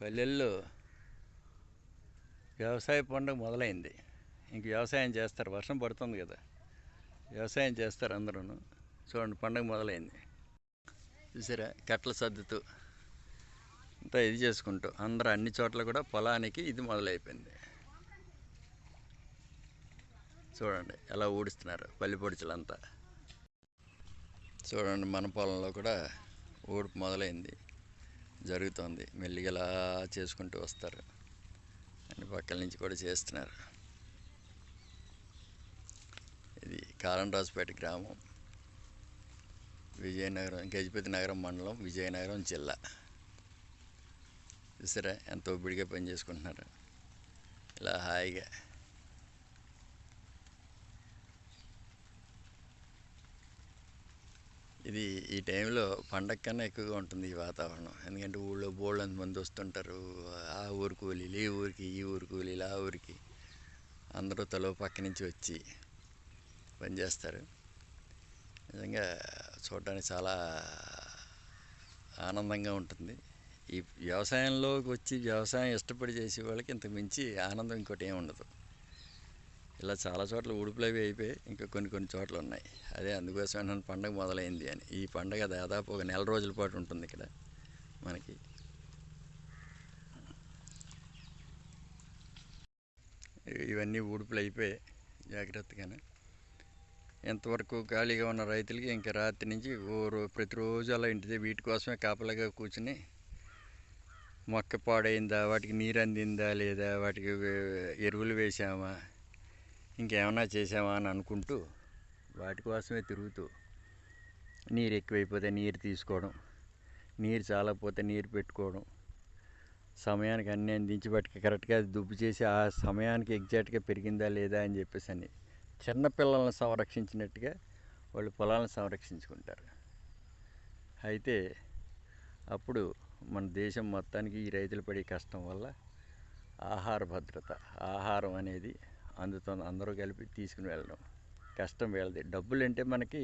పల్లెల్లో వ్యవసాయ పండుగ మొదలైంది. ఇంక వ్యవసాయం చేస్తారు. వర్షం పడుతుంది కదా. వ్యవసాయం చేస్తారు అందరూ చూడండి పండుగ మొదలైంది. చూసారా? కట్టలు సర్దుతూ అంతా ఇది చేసుకుంటూ అందరూ అన్ని చోట్ల కూడా పొలానికి ఇది మొదలైపోయింది. చూడండి ఎలా ఊడిస్తున్నారు పల్లి చూడండి మన పొలంలో కూడా ఊడుపు మొదలైంది. జరుగుతోంది. మెల్లిగా ఇలా చేసుకుంటూ వస్తారు. అన్ని పక్కల నుంచి కూడా చేస్తున్నారు. ఇది కారంరాజుపేట గ్రామం. విజయనగరం గజపతి నగరం మండలం విజయనగరం జిల్లా. చూసారా? ఎంతో బిడిగా పని చేసుకుంటున్నారు. ఇలా హాయిగా ఇది ఈ టైంలో పండగ కన్నా ఎక్కువగా ఉంటుంది ఈ వాతావరణం. ఎందుకంటే ఊళ్ళో బోళ్ళంత మంది వస్తుంటారు. ఆ ఊరు కూలీలు ఈ ఊరికి ఈ ఊరు కూలీలు ఆ ఊరికి అందరూ తలో పక్క నుంచి వచ్చి పనిచేస్తారు నిజంగా చూడడానికి చాలా ఆనందంగా ఉంటుంది. ఈ వ్యవసాయంలోకి వచ్చి వ్యవసాయం ఇష్టపడి చేసే వాళ్ళకి ఇంతకు మించి ఆనందం ఇంకోటి ఏమి ఉండదు. ఇలా చాలా చోట్ల ఊడిపులవి అయిపోయి ఇంకా కొన్ని కొన్ని చోట్ల ఉన్నాయి. అదే అందుకోసం నన్ను పండగ మొదలైంది అని. ఈ పండగ దాదాపు ఒక నెల రోజుల పాటు ఉంటుంది ఇక్కడ మనకి. ఇవన్నీ ఊడుపులు అయిపోయి జాగ్రత్తగానే. ఎంతవరకు ఖాళీగా ఉన్న రైతులకి ఇంకా రాత్రి నుంచి ఓ రో- ప్రతిరోజు అలా ఇంటిదే వీటి కోసమే కాపలాగా కూర్చుని మొక్క పాడైందా వాటికి నీరు అందిందా లేదా వాటికి ఎరువులు వేసామా ఇంకేమైనా చేసామా అని అనుకుంటూ వాటి కోసమే తిరుగుతూ నీరు ఎక్కువైపోతే నీరు తీసుకోవడం నీరు చాలకపోతే నీరు పెట్టుకోవడం సమయానికి అన్నీ అందించి బట్టి కరెక్ట్గా దుబ్బు చేసి ఆ సమయానికి ఎగ్జాక్ట్గా పెరిగిందా లేదా అని చెప్పేసి అని చిన్నపిల్లలను సంరక్షించినట్టుగా వాళ్ళు పొలాలను సంరక్షించుకుంటారు. అయితే అప్పుడు మన దేశం మొత్తానికి ఈ రైతులు పడే కష్టం వల్ల ఆహార భద్రత ఆహారం అనేది అందుతుంది అందరూ కలిపి తీసుకుని వెళ్ళడం. కష్టం వీళ్ళది. డబ్బులు అంటే మనకి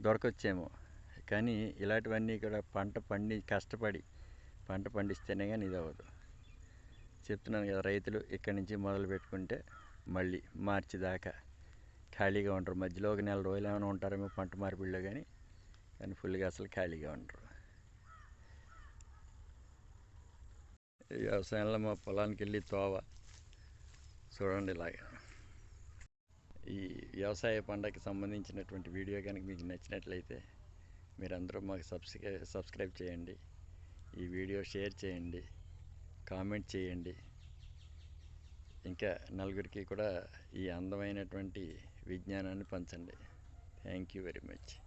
దొరకొచ్చేమో. కానీ ఇలాంటివన్నీ కూడా పంట పండి కష్టపడి పంట పండిస్తేనే కానీ ఇది అవ్వదు చెప్తున్నాను కదా రైతులు ఇక్కడి నుంచి మొదలు పెట్టుకుంటే మళ్ళీ మార్చి దాకా ఖాళీగా ఉంటారు మధ్యలో ఒక నెల రోజులు ఏమైనా ఉంటారేమో పంట మార్పిడిలో కానీ కానీ ఫుల్గా అసలు ఖాళీగా ఉంటారు వ్యవసాయంలో మా పొలానికి వెళ్ళి తోవ చూడండి ఇలాగా. ఈ వ్యవసాయ పంటకి సంబంధించినటువంటి వీడియో కనుక మీకు నచ్చినట్లయితే మీరందరూ మాకు సబ్స్క్రై సబ్స్క్రైబ్ చేయండి. ఈ వీడియో షేర్ చేయండి. కామెంట్ చేయండి. ఇంకా నలుగురికి కూడా ఈ అందమైనటువంటి విజ్ఞానాన్ని పంచండి. Thank you very much.